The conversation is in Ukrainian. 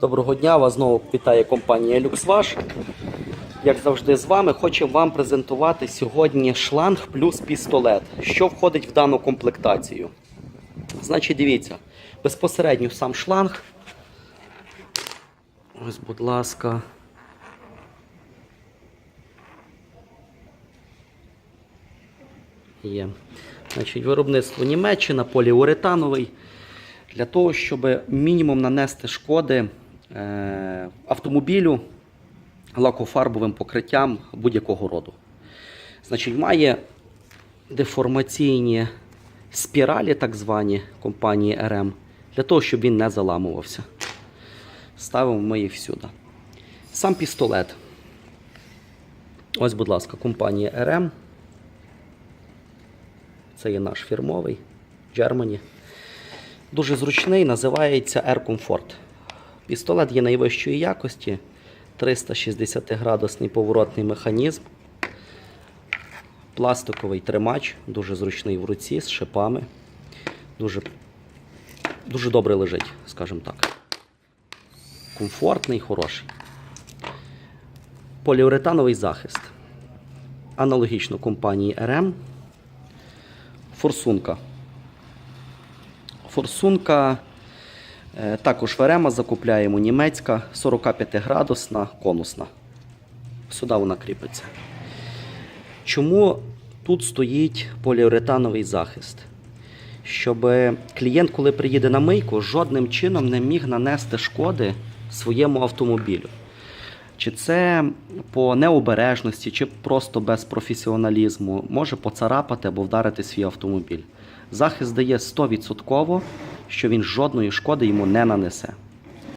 Доброго дня, вас знову вітає компанія LuxWash. Як завжди з вами, хочу вам презентувати сьогодні шланг плюс пістолет. Що входить в дану комплектацію? Значить, дивіться, безпосередньо сам шланг. Ось, будь ласка. Є. Значить, виробництво Німеччина, поліуретановий. Для того, щоб мінімум нанести шкоди автомобілю лакофарбовим покриттям будь-якого роду. Значить, має деформаційні спіралі, так звані компанії РМ, для того, щоб він не заламувався. Ставимо ми їх всюди. Сам пістолет. Ось, будь ласка, компанія РМ. Це є наш фірмовий Germany. Дуже зручний, називається Air Comfort. Пістолет є найвищої якості, 360 градусний поворотний механізм, пластиковий тримач, дуже зручний в руці з шипами. Дуже, дуже добре лежить, скажімо так. Комфортний, хороший. Поліуретановий захист. Аналогічно компанії RM. Форсунка. Форсунка також Верема закупляємо німецька, 45 градусна, конусна. Сюди вона кріпиться. Чому тут стоїть поліуретановий захист? Щоб клієнт, коли приїде на мийку, жодним чином не міг нанести шкоди своєму автомобілю. Чи це по необережності, чи просто без професіоналізму може поцарапати або вдарити свій автомобіль. Захист дає 100%, що він жодної шкоди йому не нанесе.